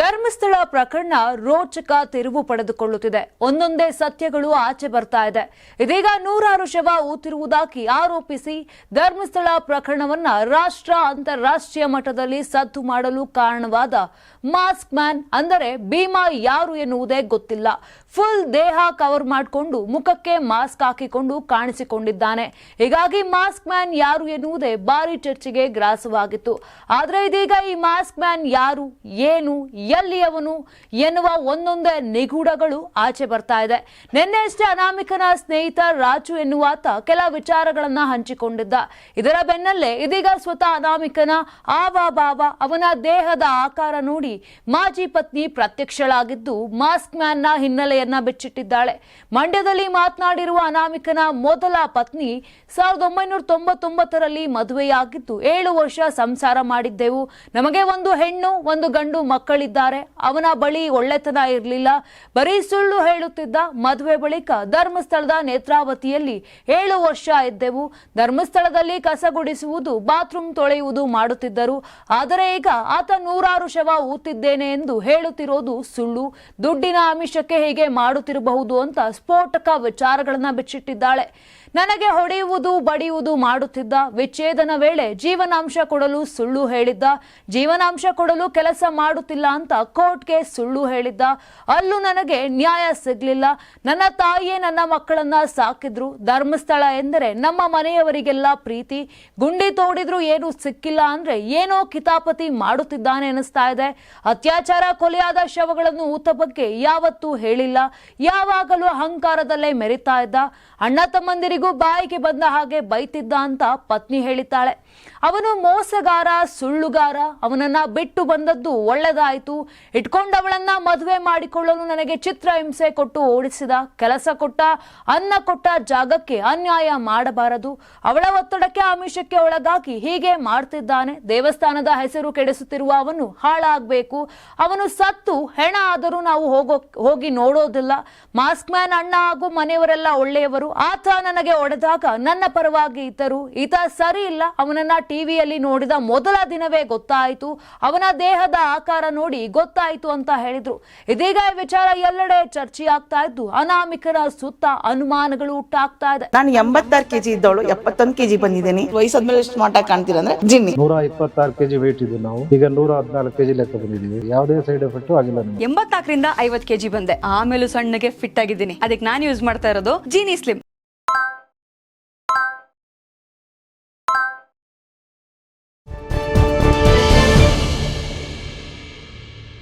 ಧರ್ಮಸ್ಥಳ ಪ್ರಕರಣ ರೋಚಕ ತಿರುವು ಪಡೆದುಕೊಳ್ಳುತ್ತಿದೆ. ಒಂದೊಂದೇ ಸತ್ಯಗಳು ಆಚೆ ಬರ್ತಾ ಇದೆ. ಇದೀಗ ನೂರಾರು ಶವ ಊತಿರುವುದಾಗಿ ಆರೋಪಿಸಿ ಧರ್ಮಸ್ಥಳ ಪ್ರಕರಣವನ್ನ ರಾಷ್ಟ್ರ ಅಂತಾರಾಷ್ಟ್ರೀಯ ಮಟ್ಟದಲ್ಲಿ ಸದ್ದು ಮಾಡಲು ಕಾರಣವಾದ ಮಾಸ್ಕ್ ಮ್ಯಾನ್ ಅಂದರೆ ಭೀಮಾ ಯಾರು ಎನ್ನುವುದೇ ಗೊತ್ತಿಲ್ಲ. ಫುಲ್ ದೇಹ ಕವರ್ ಮಾಡಿಕೊಂಡು ಮುಖಕ್ಕೆ ಮಾಸ್ಕ್ ಹಾಕಿಕೊಂಡು ಕಾಣಿಸಿಕೊಂಡಿದ್ದಾನೆ. ಹೀಗಾಗಿ ಮಾಸ್ಕ್ ಮ್ಯಾನ್ ಯಾರು ಎನ್ನುವುದೇ ಭಾರಿ ಚರ್ಚೆಗೆ ಗ್ರಾಸವಾಗಿತ್ತು. ಆದರೆ ಇದೀಗ ಈ ಮಾಸ್ಕ್ ಮ್ಯಾನ್ ಯಾರು, ಏನು ಎಲ್ಲಿಯವನು ಎನ್ನುವ ಒಂದೊಂದೇ ನಿಗೂಢಗಳು ಆಚೆ ಬರ್ತಾ ಇದೆ. ನಿನ್ನೆಯಷ್ಟೇ ಅನಾಮಿಕನ ಸ್ನೇಹಿತ ರಾಜು ಎನ್ನುವಾತ ಕೆಲ ವಿಚಾರಗಳನ್ನ ಹಂಚಿಕೊಂಡಿದ್ದ. ಇದರ ಬೆನ್ನಲ್ಲೇ ಇದೀಗ ಸ್ವತಃ ಅನಾಮಿಕನ ಆವಾಭಾವ ಅವನ ದೇಹದ ಆಕಾರ ನೋಡಿ ಮಾಜಿ ಪತ್ನಿ ಪ್ರತ್ಯಕ್ಷಳಾಗಿದ್ದು ಮಾಸ್ಕ್ ಮ್ಯಾನ್ನ ಹಿನ್ನೆಲೆಯನ್ನ ಬಿಚ್ಚಿಟ್ಟಿದ್ದಾಳೆ. ಮಂಡ್ಯದಲ್ಲಿ ಮಾತನಾಡಿರುವ ಅನಾಮಿಕನ ಮೊದಲ ಪತ್ನಿ ಸಾವಿರದ ಒಂಬೈನೂರ ತೊಂಬತ್ತೊಂಬತ್ತರಲ್ಲಿ ಮದುವೆಯಾಗಿದ್ದು ಏಳು ವರ್ಷ ಸಂಸಾರ ಮಾಡಿದ್ದೆವು. ನಮಗೆ ಒಂದು ಹೆಣ್ಣು, ಒಂದು ಗಂಡು ಮಕ್ಕಳಿದ್ದಾರೆ ಅವನ ಬಳಿ ಒಳ್ಳೆತನ ಇರಲಿಲ್ಲ. ಬರೀ ಸುಳ್ಳು ಹೇಳುತ್ತಿದ್ದ ಮದುವೆ ಬಳಿಕ ಧರ್ಮಸ್ಥಳದ ನೇತ್ರಾವತಿಯಲ್ಲಿ ಏಳು ವರ್ಷ ಇದ್ದೆವು. ಧರ್ಮಸ್ಥಳದಲ್ಲಿ ಕಸ ಗುಡಿಸುವುದು, ಬಾತ್ರೂಮ್ ತೊಳೆಯುವುದು ಮಾಡುತ್ತಿದ್ದರು. ಆದರೆ ಈಗ ಆತ ನೂರಾರು ಶವ ಊತಿದ್ದೇನೆ ಎಂದು ಹೇಳುತ್ತಿರೋದು ಸುಳ್ಳು. ದುಡ್ಡಿನ ಆಮಿಷಕ್ಕೆ ಹೀಗೆ ಮಾಡುತ್ತಿರಬಹುದು ಅಂತ ಸ್ಫೋಟಕ ವಿಚಾರಗಳನ್ನ ಬಿಚ್ಚಿಟ್ಟಿದ್ದಾಳೆ. ನನಗೆ ಹೊಡೆಯುವುದು, ಬಡಿಯುವುದು ಮಾಡುತ್ತಿದ್ದ ವಿಚ್ಛೇದನ ವೇಳೆ ಜೀವನಾಂಶ ಕೊಡಲು ಸುಳ್ಳು ಹೇಳಿದ್ದ, ಜೀವನಾಂಶ ಕೊಡಲು ಕೆಲಸ ಮಾಡುತ್ತಿಲ್ಲ ಅಂತ ಕೋರ್ಟ್ಗೆ ಸುಳ್ಳು ಹೇಳಿದ್ದ, ಅಲ್ಲೂ ನನಗೆ ನ್ಯಾಯ ಸಿಗ್ಲಿಲ್ಲ. ನನ್ನ ತಾಯಿಯೇ ನನ್ನ ಮಕ್ಕಳನ್ನ ಸಾಕಿದ್ರು. ಧರ್ಮಸ್ಥಳ ಎಂದರೆ ನಮ್ಮ ಮನೆಯವರಿಗೆಲ್ಲ ಪ್ರೀತಿ. ಗುಂಡಿ ತೋಡಿದ್ರು ಏನು ಸಿಕ್ಕಿಲ್ಲ ಅಂದ್ರೆ ಏನೋ ಕಿತಾಪತಿ ಮಾಡುತ್ತಿದ್ದಾನೆ ಅನಿಸ್ತಾ ಇದೆ. ಅತ್ಯಾಚಾರ ಕೊಲೆಯಾದ ಶವಗಳನ್ನು ಊತ ಬಗ್ಗೆ ಯಾವತ್ತೂ ಹೇಳಿಲ್ಲ. ಯಾವಾಗಲೂ ಅಹಂಕಾರದಲ್ಲೇ ಮೆರಿತಾ ಇದ್ದ. ಅಣ್ಣ ತಮ್ಮಂದಿರಿಗೂ ಬಾಯಿಗೆ ಬಂದ ಹಾಗೆ ಬೈತಿದ್ದ ಅಂತ ಪತ್ನಿ ಹೇಳಿದ್ದಾಳೆ. ಅವನು ಮೋಸಗಾರ, ಸುಳ್ಳುಗಾರ, ಅವನನ್ನ ಬಿಟ್ಟು ಬಂದದ್ದು ಒಳ್ಳೆದಾಯಿತು. ಇಟ್ಕೊಂಡವಳನ್ನ ಮದುವೆ ಮಾಡಿಕೊಳ್ಳಲು ನನಗೆ ಚಿತ್ರ ಹಿಂಸೆ ಕೊಟ್ಟು ಓಡಿಸಿದ, ಕೆಲಸ ಕೊಟ್ಟ, ಅನ್ನ ಕೊಟ್ಟ ಜಾಗಕ್ಕೆ ಅನ್ಯಾಯ ಮಾಡಬಾರದು. ಅವಳ ಒತ್ತಡಕ್ಕೆ ಆಮಿಷಕ್ಕೆ ಒಳಗಾಗಿ ಹೀಗೆ ಮಾಡ್ತಿದ್ದಾನೆ. ದೇವಸ್ಥಾನದ ಹೆಸರು ಕೆಡಿಸುತ್ತಿರುವ ಅವನು ಹಾಳಾಗಬೇಕು. ಅವನು ಸತ್ತು, ಹೆಣ ಆದರೂ ನಾವು ಹೋಗೋ, ಹೋಗಿ ನೋಡೋದಿಲ್ಲ. ಮಾಸ್ಕ್ ಮ್ಯಾನ್ ಅಣ್ಣ ಹಾಗೂ ಮನೆಯವರೆಲ್ಲ ಒಳ್ಳೆಯವರು. ಆತ ನನಗೆ ಒಡೆದಾಗ ನನ್ನ ಪರವಾಗಿ ಇದ್ದರು ಈತ ಸರಿ ಇಲ್ಲ. ಅವನನ್ನ ಟಿವಿಯಲ್ಲಿ ನೋಡಿದ ಮೊದಲ ದಿನವೇ ಗೊತ್ತಾಯಿತು. ಅವನ ದೇಹದ ಆಕಾರ ನೋಡಿ ಗೊತ್ತಾಯಿತು ಅಂತ ಹೇಳಿದ್ರು. ಇದೀಗ ಈ ವಿಚಾರ ಎಲ್ಲೆಡೆ ಚರ್ಚೆಯಾಗ್ತಾ ಇದ್ದು ಅನಾಮಿಕರ ಸುತ್ತ ಅನುಮಾನಗಳು ಹುಟ್ಟಾಗ್ತಾ ಇದೆ. ನಾನು ಎಂಬತ್ತಾರು ಕೆಜಿ ಇದ್ದವಳು ಎಪ್ಪತ್ತೊಂದು ಕೆಜಿ ಬಂದಿದ್ದೀನಿ. ವಯಸ್ಸಾದ್ಮೇಲೆ ಸ್ಮಾರ್ಟ್ ಆಗಿ ಕಾಣ್ತೀರ ಅಂದ್ರೆ ಜಿನ್ನಿ. ನೂರ ಇಪ್ಪತ್ತಾರು ಕೆಜಿ ವೇಟ್ ಇದ್ದು ನಾವು. ಈಗ ನೂರ ಹದಿನಾಲ್ಕು ಕೆಜಿ ಲೆಕ್ಕ ಬಂದಿದ್ದೀವಿ ಯಾವುದೇ ಸೈಡ್ ಎಫೆಕ್ಟ್ ಆಗಿಲ್ಲ ಎಂಬತ್ನಾಲ್ಕರಿಂದ ಐವತ್ತು ಕೆಜಿ ಬಂದೆ. ಆಮೇಲೆ ಸಣ್ಣಗೆ ಫಿಟ್ ಆಗಿದ್ದೀನಿ. ಅದಕ್ಕೆ ನಾನು ಯೂಸ್ ಮಾಡ್ತಾ ಇರೋದು ಜೀನಿ ಸ್ಲಿಮ್